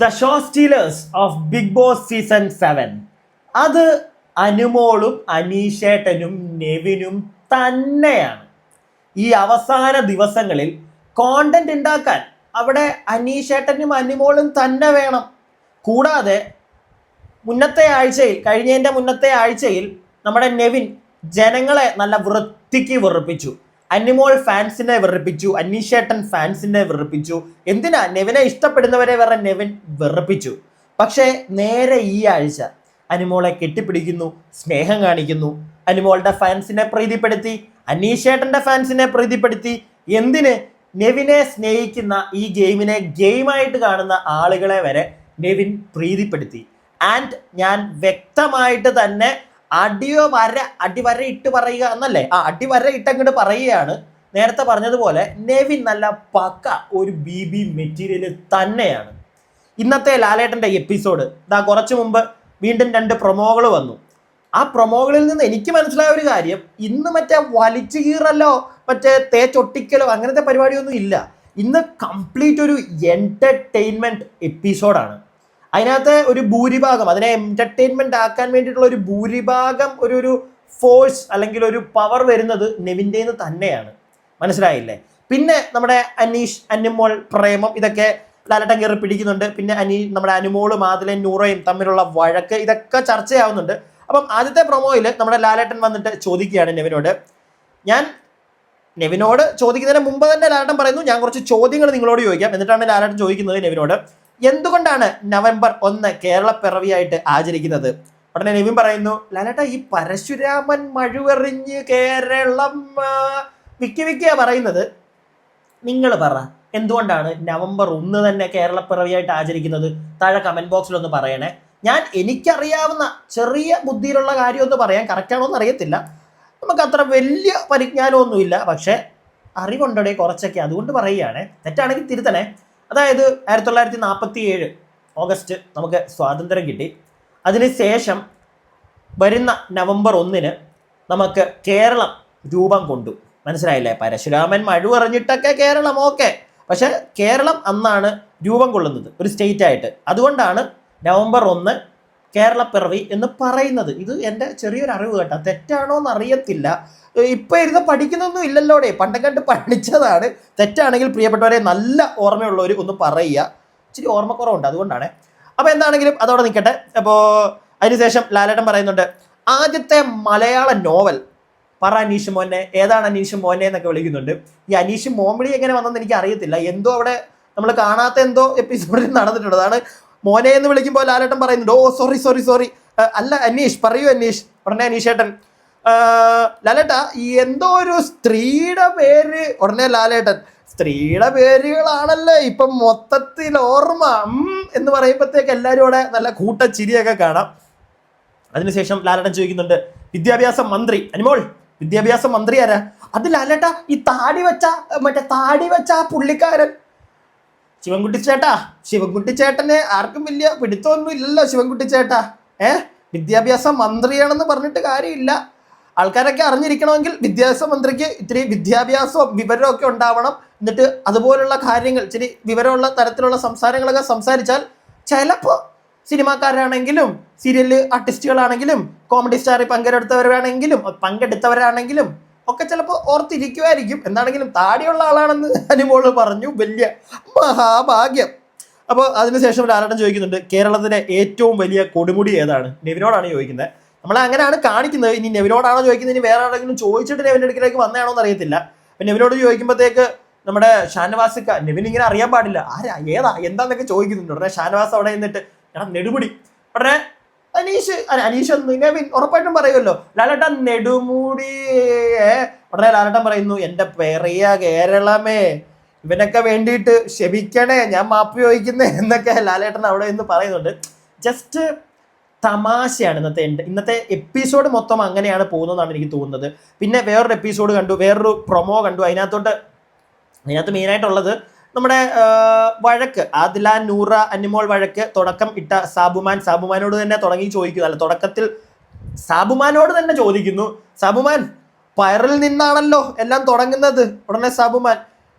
The show stealers of Bigg Boss season seven അത് അനുമോളും അനീഷേട്ടനും നെവിനും തന്നെയാണ്. ഈ അവസാന ദിവസങ്ങളിൽ കോണ്ടന്റ് ഉണ്ടാക്കാൻ അവിടെ അനീഷേട്ടനും അനുമോളും തന്നെ വേണം. കൂടാതെ മുന്നത്തെ ആഴ്ചയിൽ കഴിഞ്ഞതിന്റെ മുന്നത്തെ ആഴ്ചയിൽ നമ്മുടെ നെവിൻ ജനങ്ങളെ നല്ല വൃത്തിക്ക് വെറുപ്പിച്ചു. അനിമോൾ ഫാൻസിനെ വെറുപ്പിച്ചു അന്നീഷേട്ടൻ ഫാൻസിനെ വെറുപ്പിച്ചു. എന്തിനാ? നെവിനെ ഇഷ്ടപ്പെടുന്നവരെ വരെ നെവിൻ വെറുപ്പിച്ചു. പക്ഷേ നേരെ ഈ ആഴ്ച അനിമോളെ കെട്ടിപ്പിടിക്കുന്നു സ്നേഹം കാണിക്കുന്നു. അനിമോളുടെ ഫാൻസിനെ പ്രീതിപ്പെടുത്തി അനീഷേട്ടന്റെ ഫാൻസിനെ പ്രീതിപ്പെടുത്തി. എന്തിന്? നെവിനെ സ്നേഹിക്കുന്ന ഈ ഗെയിമിനെ ഗെയിമായിട്ട് കാണുന്ന ആളുകളെ വരെ നെവിൻ പ്രീതിപ്പെടുത്തി. ആൻഡ് ഞാൻ വ്യക്തമായിട്ട് തന്നെ അടിയോ വര അടിവര ഇട്ട് പറയുക എന്നല്ലേ? ആ അടിവര ഇട്ടങ്ങോട്ട് പറയുകയാണ്. നേരത്തെ പറഞ്ഞതുപോലെ നെവിൻ നല്ല പക്ക ഒരു ബി ബി മെറ്റീരിയൽ തന്നെയാണ്. ഇന്നത്തെ ലാലേട്ടന്റെ എപ്പിസോഡ് ഇതാ കുറച്ച് മുമ്പ് വീണ്ടും രണ്ട് പ്രൊമോകൾ വന്നു. ആ പ്രൊമോകളിൽ നിന്ന് എനിക്ക് മനസ്സിലായ ഒരു കാര്യം ഇന്ന് മറ്റേ വലിച്ചു കീറലോ മറ്റേ തേച്ചൊട്ടിക്കലോ അങ്ങനത്തെ പരിപാടിയൊന്നും ഇല്ല. ഇന്ന് കംപ്ലീറ്റ് ഒരു എന്റർടൈൻമെന്റ് എപ്പിസോഡാണ് അതിനകത്ത് ഒരു ഭൂരിഭാഗം അതിനെ എന്റർടൈൻമെന്റ് ആക്കാൻ വേണ്ടിയിട്ടുള്ള ഒരു ഭൂരിഭാഗം ഒരു ഒരു ഫോഴ്സ് അല്ലെങ്കിൽ ഒരു പവർ വരുന്നത് നെവിന്റെ തന്നെയാണ്. മനസ്സിലായില്ലേ? പിന്നെ നമ്മുടെ അനീഷ് അന്നുമോൾ പ്രേമം ഇതൊക്കെ ലാലട്ടൻ കയറി പിടിക്കുന്നുണ്ട്. പിന്നെ അനി നമ്മുടെ അനുമോൾ മാതിലെ നൂറയും തമ്മിലുള്ള വഴക്ക് ഇതൊക്കെ ചർച്ചയാവുന്നുണ്ട്. അപ്പം ആദ്യത്തെ പ്രൊമോയിൽ നമ്മുടെ ലാലേട്ടൻ വന്നിട്ട് ചോദിക്കുകയാണ് നെവിനോട്. ഞാൻ നെവിനോട് ചോദിക്കുന്നതിന് മുമ്പ് തന്നെ ലാലേട്ടൻ പറയുന്നു ഞാൻ കുറച്ച് ചോദ്യങ്ങൾ നിങ്ങളോട് ചോദിക്കാം. എന്നിട്ടാണ് ലാലേട്ടൻ ചോദിക്കുന്നത് നെവിനോട്. എന്തുകൊണ്ടാണ് നവംബർ ഒന്ന് കേരള പിറവിയായിട്ട് ആചരിക്കുന്നത്? ഉടനെ നിവിൻ പറയുന്നു ലാലേട്ട ഈ പരശുരാമൻ മഴുവെറിഞ്ഞ് കേരളം വിക്കി വിക്കിയാ പറയുന്നത്. നിങ്ങൾ പറ എന്തുകൊണ്ടാണ് നവംബർ ഒന്ന് തന്നെ കേരള പിറവിയായിട്ട് ആചരിക്കുന്നത്? താഴെ കമന്റ് ബോക്സിൽ ഒന്ന് പറയണേ. ഞാൻ എനിക്കറിയാവുന്ന ചെറിയ ബുദ്ധിയിലുള്ള കാര്യം ഒന്ന് പറയാൻ കറക്റ്റാണോ എന്ന് അറിയത്തില്ല. നമുക്ക് അത്ര വലിയ പരിജ്ഞാനമൊന്നുമില്ല. പക്ഷേ അറിവുണ്ടോടെ കുറച്ചൊക്കെ അതുകൊണ്ട് പറയുകയാണ്. തെറ്റാണെങ്കിൽ തിരുത്തണേ. അതായത് ആയിരത്തി തൊള്ളായിരത്തി നാൽപ്പത്തി ഏഴ് ഓഗസ്റ്റ് നമുക്ക് സ്വാതന്ത്ര്യം കിട്ടി. അതിനുശേഷം വരുന്ന നവംബർ ഒന്നിന് നമുക്ക് കേരളം രൂപം കൊണ്ടു. മനസ്സിലായില്ലേ? പരശുരാമൻ മഴ പറഞ്ഞിട്ടൊക്കെ കേരളം ഓക്കെ. പക്ഷേ കേരളം അന്നാണ് രൂപം കൊള്ളുന്നത് ഒരു സ്റ്റേറ്റ് ആയിട്ട്. അതുകൊണ്ടാണ് നവംബർ ഒന്ന് കേരളപ്പിറവി പിറവി എന്ന് പറയുന്നത്. ഇത് എന്റെ ചെറിയൊരു അറിവ് കേട്ടോ. തെറ്റാണോ എന്ന് അറിയത്തില്ല ഇപ്പം ഇരുന്ന് പഠിക്കുന്നൊന്നും ഇല്ലല്ലോടെ. പണ്ടം കണ്ട് പഠിച്ചതാണ്. തെറ്റാണെങ്കിൽ പ്രിയപ്പെട്ടവരെ നല്ല ഓർമ്മയുള്ളവർ ഒന്ന് പറയുക. ഇച്ചിരി ഓർമ്മക്കുറവുണ്ട് അതുകൊണ്ടാണ്. അപ്പോൾ എന്താണെങ്കിലും അതോടെ നിൽക്കട്ടെ. അപ്പോൾ അതിനുശേഷം ലാലേട്ടൻ പറയുന്നുണ്ട് ആദ്യത്തെ മലയാള നോവൽ. പറ അനീഷ് മോനെ. ഏതാണ് അനീഷ് മോനെ എന്നൊക്കെ വിളിക്കുന്നുണ്ട്. ഈ അനീഷ് മോമിളി എങ്ങനെ വന്നെന്ന് എനിക്ക് അറിയത്തില്ല. എന്തോ അവിടെ നമ്മൾ കാണാത്ത എന്തോ എപ്പിസോഡിൽ നടന്നിട്ടുണ്ട്. അതാണ് മോനെ എന്ന് വിളിക്കുമ്പോൾ ലാലേട്ടൻ പറയുന്നുണ്ട് ഓ സോറി സോറി സോറി. അല്ല അനീഷ് പറയൂ അനീഷ്. ഉടനെ അനീഷേട്ടൻ ലാലേട്ടാ എന്തോ ഒരു സ്ത്രീയുടെ പേര് ഉടനെ ലാലേട്ടൻ സ്ത്രീയുടെ പേരുകളാണല്ലോ ഇപ്പം മൊത്തത്തിൽ ഓർമ്മ. എന്ന് പറയുമ്പോഴത്തേക്ക് എല്ലാവരും അവിടെ നല്ല കൂട്ട ചിരിയൊക്കെ കാണാം. അതിനുശേഷം ലാലേട്ടൻ ചോദിക്കുന്നുണ്ട് വിദ്യാഭ്യാസ മന്ത്രി അനിമോൾ വിദ്യാഭ്യാസ മന്ത്രി ആരാ? അത് ലാലേട്ട ഈ താടി വെച്ച മറ്റേ താടി വെച്ച ആ പുള്ളിക്കാരൻ. ശിവൻകുട്ടി ചേട്ടാ ശിവൻകുട്ടി ചേട്ടനെ ആർക്കും വലിയ പിടുത്തമൊന്നും ഇല്ലല്ലോ ശിവൻകുട്ടി ചേട്ടാ. ഏഹ് വിദ്യാഭ്യാസ മന്ത്രിയാണെന്ന് പറഞ്ഞിട്ട് കാര്യമില്ല. ആൾക്കാരൊക്കെ അറിഞ്ഞിരിക്കണമെങ്കിൽ വിദ്യാഭ്യാസ മന്ത്രിക്ക് ഇത്തിരി വിദ്യാഭ്യാസവും വിവരവും ഒക്കെ ഉണ്ടാവണം. എന്നിട്ട് അതുപോലുള്ള കാര്യങ്ങൾ ഇച്ചിരി വിവരമുള്ള തരത്തിലുള്ള സംസാരങ്ങളൊക്കെ സംസാരിച്ചാൽ ചിലപ്പോൾ സിനിമാക്കാരാണെങ്കിലും സീരിയൽ ആർട്ടിസ്റ്റുകളാണെങ്കിലും കോമഡി സ്റ്റാറിൽ പങ്കെടുത്തവരാണെങ്കിലും പങ്കെടുത്തവരാണെങ്കിലും ഒക്കെ ചിലപ്പോൾ ഓർത്തിരിക്കുമായിരിക്കും. എന്താണെങ്കിലും താടിയുള്ള ആളാണെന്ന് അനുമോൾ പറഞ്ഞു. വലിയ മഹാഭാഗ്യം. അപ്പോൾ അതിനുശേഷം ലാലേട്ടൻ ചോദിക്കുന്നുണ്ട് കേരളത്തിലെ ഏറ്റവും വലിയ കൊടുമുടി ഏതാണ്? നിവിനോടാണ് ചോദിക്കുന്നത്. നമ്മൾ അങ്ങനെയാണ് കാണിക്കുന്നത്. ഇനി നെവിനോടാണോ ചോദിക്കുന്നത്? ഇനി വേറെ ആരെങ്കിലും ചോദിച്ചിട്ട് നെവിന്റെ അടുക്കിലേക്ക് വന്നതാണോ എന്ന് അറിയത്തില്ല. അപ്പം നെവിനോട് ചോദിക്കുമ്പോഴത്തേക്ക് നമ്മുടെ ഷാനവാസ് നെവിൻ ഇങ്ങനെ അറിയാൻ പാടില്ല. ആരാ? ഏതാ? എന്താന്നൊക്കെ ചോദിക്കുന്നുണ്ട്. ഉടനെ ഷാനവാസ് അവിടെ നിന്നിട്ട് എടാ നെടുമുടി. ഉടനെ അനീഷ് അനീഷ് നെവിൻ ഉറപ്പായിട്ടും പറയുമല്ലോ. ലാലട്ടൻ നെടുമുടി. ഉടനെ ലാലട്ടൻ പറയുന്നു എന്റെ പെറിയ കേരളമേ ഇവനൊക്കെ വേണ്ടിയിട്ട് ക്ഷമിക്കണേ ഞാൻ മാപ്പ് ചോദിക്കുന്നേ എന്നൊക്കെ ലാലേട്ടൻ അവിടെ നിന്ന് പറയുന്നുണ്ട്. ജസ്റ്റ് തമാശയാണ് ഇന്നത്തെ എന്റെ ഇന്നത്തെ എപ്പിസോഡ് മൊത്തം അങ്ങനെയാണ് പോകുന്നതെന്നാണ് എനിക്ക് തോന്നുന്നത്. പിന്നെ വേറൊരു എപ്പിസോഡ് കണ്ടു വേറൊരു പ്രൊമോ കണ്ടു. അതിനകത്തോട്ട് അതിനകത്ത് മെയിനായിട്ടുള്ളത് നമ്മുടെ വഴക്ക്. ആദില നൂറ അനിമോൾ വഴക്ക് തുടക്കം ഇട്ട സാബുമാൻ. സാബുമാനോട് തന്നെ തുടങ്ങി ചോദിക്കുന്നു. അല്ല തുടക്കത്തിൽ സാബുമാനോട് തന്നെ ചോദിക്കുന്നു. സാബുമാൻ പയറിൽ നിന്നാണല്ലോ എല്ലാം തുടങ്ങുന്നത്. ഉടനെ സാബുമാൻ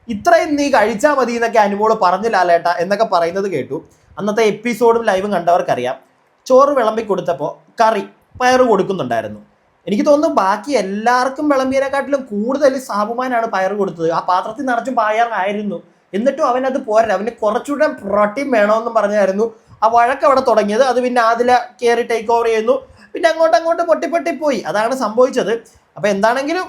ഇത്രയും നീ കഴിച്ചാൽ മതി എന്നൊക്കെ അനുമോൾ പറഞ്ഞില്ല ലാലേട്ട എന്നൊക്കെ പറയുന്നത് കേട്ടു. അന്നത്തെ എപ്പിസോഡും ലൈവും കണ്ടവർക്കറിയാം. ചോറ് വിളമ്പി കൊടുത്തപ്പോൾ കറി പയർ കൊടുക്കുന്നുണ്ടായിരുന്നു. എനിക്ക് തോന്നുന്നു ബാക്കി എല്ലാവർക്കും വിളമ്പിയതിനെക്കാട്ടിലും കൂടുതൽ സാബുമാനാണ് പയർ കൊടുത്തത്. ആ പാത്രത്തിൽ നിറച്ചും പയറായിരുന്നു. എന്നിട്ടും അവനത് പോരാ അവന് കുറച്ചുകൂടെ പ്രോട്ടീൻ വേണമെന്നും പറഞ്ഞായിരുന്നു. ആ വഴക്ക് അവിടെ തുടങ്ങിയത്. അത് പിന്നെ ആദില കയറി ടേക്ക് ഓവർ ചെയ്യുന്നു. പിന്നെ അങ്ങോട്ട് അങ്ങോട്ട് പൊട്ടി പൊട്ടി പോയി. അതാണ് സംഭവിച്ചത്. അപ്പോൾ എന്താണെങ്കിലും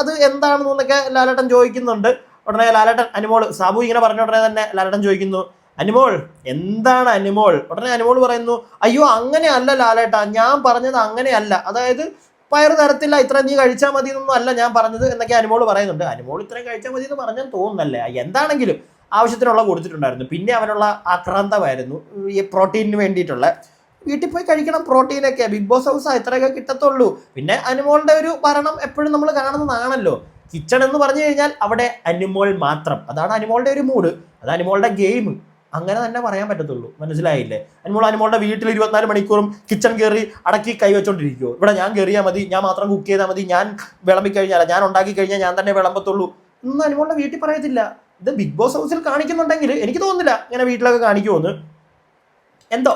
അത് എന്താണെന്നൊക്കെ ലാലേട്ടൻ ചോദിക്കുന്നുണ്ട്. ഉടനെ ലാലേട്ടൻ അനുമോൾ സാബു ഇങ്ങനെ പറഞ്ഞ ഉടനെ തന്നെ ലാലേട്ടൻ ചോദിക്കുന്നു. അനുമോൾ എന്താണ് അനുമോൾ? ഉടനെ അനുമോൾ പറയുന്നു അയ്യോ അങ്ങനെ അല്ല ലാലേട്ടാ ഞാൻ പറഞ്ഞത് അങ്ങനെയല്ല. അതായത് പയറ് തരത്തില്ല ഇത്ര നീ കഴിച്ചാൽ മതി എന്നൊന്നും അല്ല ഞാൻ പറഞ്ഞത് എന്നൊക്കെ അനുമോൾ പറയുന്നുണ്ട്. അനുമോൾ ഇത്രയും കഴിച്ചാൽ മതി എന്ന് പറഞ്ഞാൽ തോന്നുന്നല്ലേ? എന്താണെങ്കിലും ആവശ്യത്തിനുള്ള കൊടുത്തിട്ടുണ്ടായിരുന്നു. പിന്നെ അവനുള്ള ആക്രാന്തമായിരുന്നു. ഈ പ്രോട്ടീനിന് വേണ്ടിയിട്ടുള്ള. വീട്ടിൽ പോയി കഴിക്കണം പ്രോട്ടീനൊക്കെ. ബിഗ് ബോസ് ഹൗസ് ഇത്രയൊക്കെ കിട്ടത്തുള്ളൂ. പിന്നെ അനുമോളുടെ ഒരു ഭരണം എപ്പോഴും നമ്മൾ കാണുന്നതാണല്ലോ. കിച്ചൺ എന്ന് പറഞ്ഞു കഴിഞ്ഞാൽ അവിടെ അനുമോൾ മാത്രം. അതാണ് അനുമോളുടെ ഒരു മൂഡ്. അത് അനുമോളുടെ ഗെയിം. അങ്ങനെ തന്നെ പറയാൻ പറ്റത്തുള്ളൂ. മനസ്സിലായില്ലേ? അനുമോൾ അനുമോളുടെ വീട്ടിൽ ഇരുപത്തിനാല് മണിക്കൂറും കിച്ചൺ കയറി അടക്കി കൈ വെച്ചോണ്ടിരിക്കുമോ ഇവിടെ ഞാൻ കയറിയാൽ മതി ഞാൻ മാത്രം കുക്ക് ചെയ്താൽ മതി ഞാൻ വിളമ്പി കഴിഞ്ഞാൽ ഞാൻ ഉണ്ടാക്കി കഴിഞ്ഞാൽ ഞാൻ തന്നെ വിളമ്പത്തുള്ളൂ. ഒന്നും അനുമോളുടെ വീട്ടിൽ പറയത്തില്ല. ഇത് ബിഗ് ബോസ് ഹൗസിൽ കാണിക്കുന്നുണ്ടെങ്കിൽ എനിക്ക് തോന്നുന്നില്ല ഇങ്ങനെ വീട്ടിലൊക്കെ കാണിക്കുമെന്ന് എന്തോ?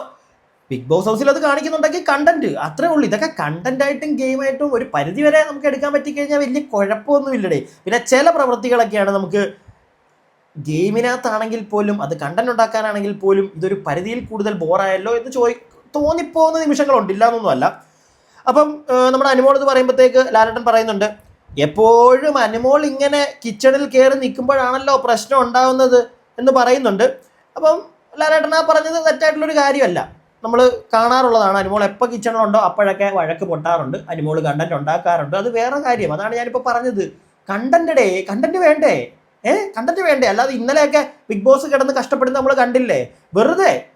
ബിഗ് ബോസ് ഹൗസിൽ അത് കാണിക്കുന്നുണ്ടെങ്കിൽ കണ്ടന്റ് അത്രേ ഉള്ളൂ. ഇതൊക്കെ കണ്ടന്റ് ആയിട്ടും ഗെയിമായിട്ടും ഒരു പരിധി വരെ നമുക്ക് എടുക്കാൻ പറ്റിക്കഴിഞ്ഞാൽ വലിയ കുഴപ്പമൊന്നും ഇല്ലടേ പിന്നെ ചില പ്രവൃത്തികളൊക്കെയാണ് നമുക്ക് ഗെയിമിനകത്താണെങ്കിൽ പോലും അത് കണ്ടന്റ് ഉണ്ടാക്കാനാണെങ്കിൽ പോലും ഇതൊരു പരിധിയിൽ കൂടുതൽ ബോറായല്ലോ എന്ന് ചോദി തോന്നിപ്പോകുന്ന നിമിഷങ്ങളുണ്ട്. ഇല്ലാന്നൊന്നുമല്ല അപ്പം നമ്മുടെ അനുമോൾ എന്ന് പറയുമ്പോഴത്തേക്ക് ലാലട്ടൻ പറയുന്നുണ്ട് എപ്പോഴും അനുമോൾ ഇങ്ങനെ കിച്ചണിൽ കയറി നിൽക്കുമ്പോഴാണല്ലോ പ്രശ്നം ഉണ്ടാവുന്നത് എന്ന് പറയുന്നുണ്ട്. അപ്പം ലാലേട്ടൻ ആ പറഞ്ഞത് തെറ്റായിട്ടുള്ളൊരു കാര്യമല്ല. നമ്മൾ കാണാറുള്ളതാണ് അനുമോൾ എപ്പോൾ കിച്ചണിലുണ്ടോ അപ്പോഴൊക്കെ വഴക്ക് പൊട്ടാറുണ്ട്. അനുമോൾ കണ്ടന്റ് ഉണ്ടാക്കാറുണ്ട്. അത് വേറെ കാര്യം. അതാണ് ഞാനിപ്പോൾ പറഞ്ഞത്. കണ്ടന്റ് ഡേ കണ്ടന്റ് വേണ്ടേ? ഏ? കണ്ടന്റ് വേണ്ടേ? അല്ലാതെ ഇന്നലെയൊക്കെ ബിഗ് ബോസ് കിടന്ന് കഷ്ടപ്പെടുന്ന നമ്മൾ കണ്ടില്ലേ? വെറുതെ.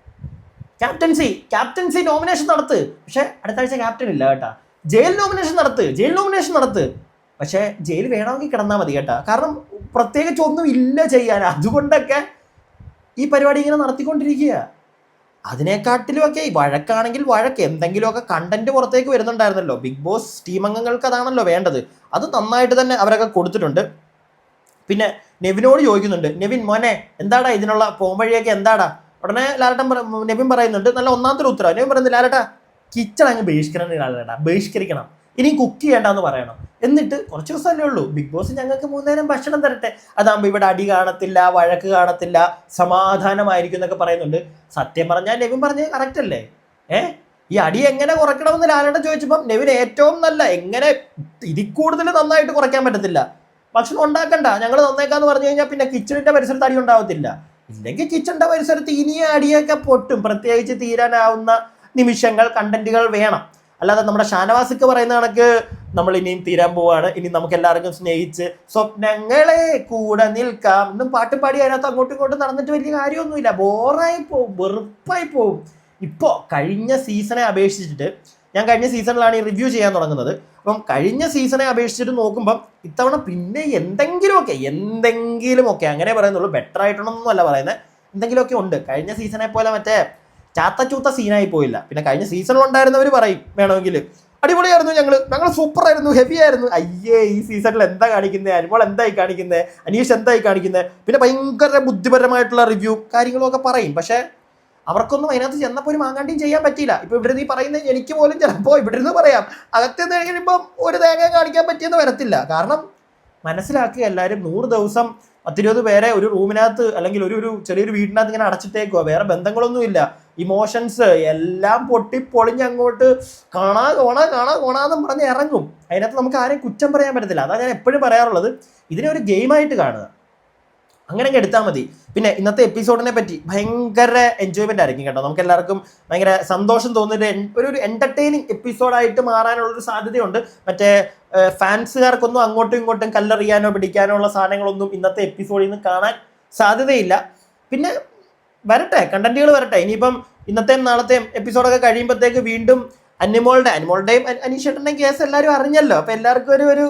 ക്യാപ്റ്റൻസി. ക്യാപ്റ്റൻസി നോമിനേഷൻ നടത്ത്. പക്ഷെ അടുത്ത ആഴ്ച ക്യാപ്റ്റൻ ഇല്ല കേട്ടാ. ജയിൽ നോമിനേഷൻ നടത്ത്. ജയിൽ നോമിനേഷൻ നടത്ത്. പക്ഷേ ജയിൽ വേണമെങ്കിൽ കിടന്നാൽ മതി കേട്ടാ. കാരണം പ്രത്യേകിച്ച് ഒന്നും ഇല്ല ചെയ്യാൻ. അതുകൊണ്ടൊക്കെ ഈ പരിപാടി ഇങ്ങനെ നടത്തിക്കൊണ്ടിരിക്കുക. അതിനെക്കാട്ടിലുമൊക്കെ ഈ വഴക്കാണെങ്കിൽ വഴക്ക്. എന്തെങ്കിലുമൊക്കെ കണ്ടന്റ് പുറത്തേക്ക് വരുന്നുണ്ടായിരുന്നല്ലോ. ബിഗ് ബോസ് ടീം അംഗങ്ങൾക്ക് അതാണല്ലോ വേണ്ടത്. അത് നന്നായിട്ട് തന്നെ അവരൊക്കെ കൊടുത്തിട്ടുണ്ട്. പിന്നെ നെവിനോട് ചോദിക്കുന്നുണ്ട് നെവിൻ മോനെ എന്താടാ ഇതിനുള്ള പോംവഴിയൊക്കെ എന്താടാ? ഉടനെ ലാലട്ടൻ നെവിൻ പറയുന്നുണ്ട് നല്ല ഒന്നാമത്തെ ഉത്തരവ്. നെവിൻ പറയുന്നത് ലാലട്ട കിച്ചൺ അങ്ങ് ബഹിഷ്കരണം ലാലട്ട ബഹിഷ്കരിക്കണം. ഇനി കുക്ക് ചെയ്യേണ്ടെന്ന് പറയണം. എന്നിട്ട് കുറച്ച് ദിവസമല്ലേ ഉള്ളൂ. ബിഗ് ബോസ് ഞങ്ങൾക്ക് മൂന്നേരം ഭക്ഷണം തരട്ടെ. അതാകുമ്പോൾ ഇവിടെ അടി കാണത്തില്ല വഴക്ക് കാണത്തില്ല സമാധാനമായിരിക്കും എന്നൊക്കെ പറയുന്നുണ്ട്. സത്യം പറഞ്ഞാൽ നെവിൻ പറഞ്ഞത് കറക്റ്റ് അല്ലേ? ഏ? ഈ അടി എങ്ങനെ കുറയ്ക്കണമെന്ന് ലാലേട്ടൻ ചോദിച്ചപ്പം നെവിൻ ഏറ്റവും നല്ല എങ്ങനെ ഇതിൽ കൂടുതൽ നന്നായിട്ട് കുറയ്ക്കാൻ പറ്റത്തില്ല. ഭക്ഷണം ഉണ്ടാക്കണ്ട. ഞങ്ങൾ നന്നേക്കാന്ന് പറഞ്ഞു കഴിഞ്ഞാൽ പിന്നെ കിച്ചണിന്റെ പരിസരത്ത് അടി ഉണ്ടാവത്തില്ല. ഇല്ലെങ്കിൽ കിച്ചണിന്റെ പരിസരത്ത് ഇനിയും അടിയൊക്കെ പൊട്ടും. പ്രത്യേകിച്ച് തീരാനാവുന്ന നിമിഷങ്ങൾ കണ്ടന്റുകൾ വേണം. അല്ലാതെ നമ്മുടെ ഷാനവാസിക്ക് പറയുന്ന കണക്ക് നമ്മൾ ഇനിയും തീരാൻ പോവാണ്. ഇനി നമുക്ക് എല്ലാവർക്കും സ്നേഹിച്ച് സ്വപ്നങ്ങളെ കൂടെ നിൽക്കാം. എന്നും പാട്ട് പാടി അതിനകത്ത് അങ്ങോട്ടും ഇങ്ങോട്ടും നടന്നിട്ട് വലിയ കാര്യമൊന്നുമില്ല. ബോറായി പോവും. വെറുപ്പായി പോവും. ഇപ്പോ കഴിഞ്ഞ സീസണെ അപേക്ഷിച്ചിട്ട് ഞാൻ കഴിഞ്ഞ സീസണിലാണ് ഈ റിവ്യൂ ചെയ്യാൻ തുടങ്ങുന്നത്. അപ്പം കഴിഞ്ഞ സീസണെ അപേക്ഷിച്ചിട്ട് നോക്കുമ്പം ഇത്തവണ പിന്നെ എന്തെങ്കിലുമൊക്കെ എന്തെങ്കിലുമൊക്കെ അങ്ങനെ പറയുന്നുള്ളൂ. ബെറ്റർ ആയിട്ടൊന്നും അല്ല പറയുന്നത്. എന്തെങ്കിലുമൊക്കെ ഉണ്ട്. കഴിഞ്ഞ സീസണെ പോലെ മറ്റേ ചാത്തച്ചൂത്ത സീനായി പോയില്ല. പിന്നെ കഴിഞ്ഞ സീസണിൽ ഉണ്ടായിരുന്നവർ പറയും വേണമെങ്കിൽ അടിപൊളിയായിരുന്നു ഞങ്ങൾ ഞങ്ങൾ സൂപ്പർ ആയിരുന്നു ഹെവി ആയിരുന്നു. അയ്യേ ഈ സീസണിൽ എന്താ കാണിക്കുന്നത് അനുമോൾ എന്തായി കാണിക്കുന്നത് അനീഷ് എന്തായി കാണിക്കുന്നത് പിന്നെ ഭയങ്കര ബുദ്ധിപരമായിട്ടുള്ള റിവ്യൂ കാര്യങ്ങളൊക്കെ പറയും. പക്ഷേ അവർക്കൊന്നും അതിനകത്ത് ചെന്നപ്പോൾ ഒരു മാങ്ങാണ്ടിയും ചെയ്യാൻ പറ്റിയില്ല. ഇപ്പൊ ഇവിടെ നീ പറയുന്ന എനിക്ക് പോലും ചിലപ്പോൾ ഇവിടെ നിന്ന് പറയാം അകത്തുനിന്ന് കഴിയുമ്പം ഒരു തേങ്ങ കാണിക്കാൻ പറ്റിയെന്ന് വരത്തില്ല. കാരണം മനസ്സിലാക്കുക എല്ലാവരും നൂറ് ദിവസം പത്തിരുപത് പേരെ ഒരു റൂമിനകത്ത് അല്ലെങ്കിൽ ഒരു ഒരു ചെറിയൊരു വീടിനകത്ത് ഇങ്ങനെ അടച്ചിട്ടേക്കുക വേറെ ബന്ധങ്ങളൊന്നുമില്ല ഇമോഷൻസ് എല്ലാം പൊട്ടി പൊളിഞ്ഞ് അങ്ങോട്ട് കാണാ കോണ കാണാ കോണാന്നും പറഞ്ഞ് ഇറങ്ങും. അതിനകത്ത് നമുക്ക് ആരെയും കുറ്റം പറയാൻ പറ്റത്തില്ല. അതാണ് ഞാൻ എപ്പോഴും പറയാറുള്ളത്. ഇതിനെ ഒരു ഗെയിമായിട്ട് കാണുക. അങ്ങനെ അങ്ങ് എടുത്താൽ മതി. പിന്നെ ഇന്നത്തെ എപ്പിസോഡിനെ പറ്റി ഭയങ്കര എൻജോയ്മെന്റ് ആയിരിക്കും കേട്ടോ. നമുക്ക് എല്ലാവർക്കും ഭയങ്കര സന്തോഷം തോന്നുന്ന ഒരു ഒരു എന്റർടൈനിങ് എപ്പിസോഡായിട്ട് മാറാനുള്ള ഒരു സാധ്യതയുണ്ട്. മറ്റേ ഫാൻസുകാർക്കൊന്നും അങ്ങോട്ടും ഇങ്ങോട്ടും കല്ലെറിയാനോ പിടിക്കാനോ ഉള്ള സാധനങ്ങളൊന്നും ഇന്നത്തെ എപ്പിസോഡിൽ നിന്ന് കാണാൻ സാധ്യതയില്ല. പിന്നെ വരട്ടെ കണ്ടന്റുകൾ വരട്ടെ. ഇനിയിപ്പം ഇന്നത്തെയും നാളത്തെയും എപ്പിസോഡൊക്കെ കഴിയുമ്പോഴത്തേക്ക് വീണ്ടും അനിമോളുടെ അനിമോളുടെയും അനീഷേട്ടന്റെയും കേസ് എല്ലാവരും അറിഞ്ഞല്ലോ. അപ്പൊ എല്ലാവർക്കും ഒരു ഒരു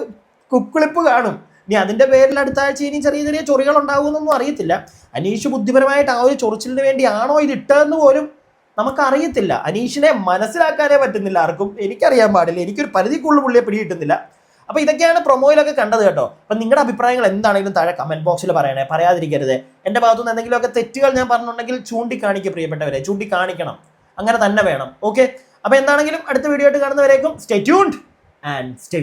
കുക്കുളിപ്പ് കാണും. ഇനി അതിന്റെ പേരിൽ അടുത്ത ആഴ്ച ഇനി ചെറിയ ചെറിയ ചൊറികൾ ഉണ്ടാകുമെന്നൊന്നും അറിയത്തില്ല. അനീഷ് ബുദ്ധിപരമായിട്ട് ആ ഒരു ചൊറിച്ചിലിന് വേണ്ടിയാണോ ഇത് ഇട്ടതെന്ന് പോലും നമുക്കറിയത്തില്ല. അനീഷിനെ മനസ്സിലാക്കാനേ പറ്റുന്നില്ല ആർക്കും. എനിക്കറിയാൻ പാടില്ല. എനിക്കൊരു പരിധിക്കുള്ള പുള്ളിയെ പിടികിട്ടുന്നില്ല. അപ്പൊ ഇതൊക്കെയാണ് പ്രൊമോയിലൊക്കെ കണ്ടത് കേട്ടോ. അപ്പൊ നിങ്ങളുടെ അഭിപ്രായങ്ങൾ എന്താണെങ്കിലും താഴെ കമന്റ് ബോക്സിൽ പറയണേ. പറയാതിരിക്കരുത്. എന്റെ ഭാഗത്തുനിന്ന് എന്തെങ്കിലുമൊക്കെ തെറ്റുകൾ ഞാൻ പറഞ്ഞിട്ടുണ്ടെങ്കിൽ ചൂണ്ടിക്കാണിക്കുക പ്രിയപ്പെട്ടവരെ. ചൂണ്ടിക്കാണിക്കണം. അങ്ങനെ തന്നെ വേണം. ഓക്കെ അപ്പൊ എന്താണെങ്കിലും അടുത്ത വീഡിയോ ആയിട്ട് കാണുന്നവരേക്കും സ്റ്റേ ട്യൂൺഡ് ആൻഡ് സ്റ്റേ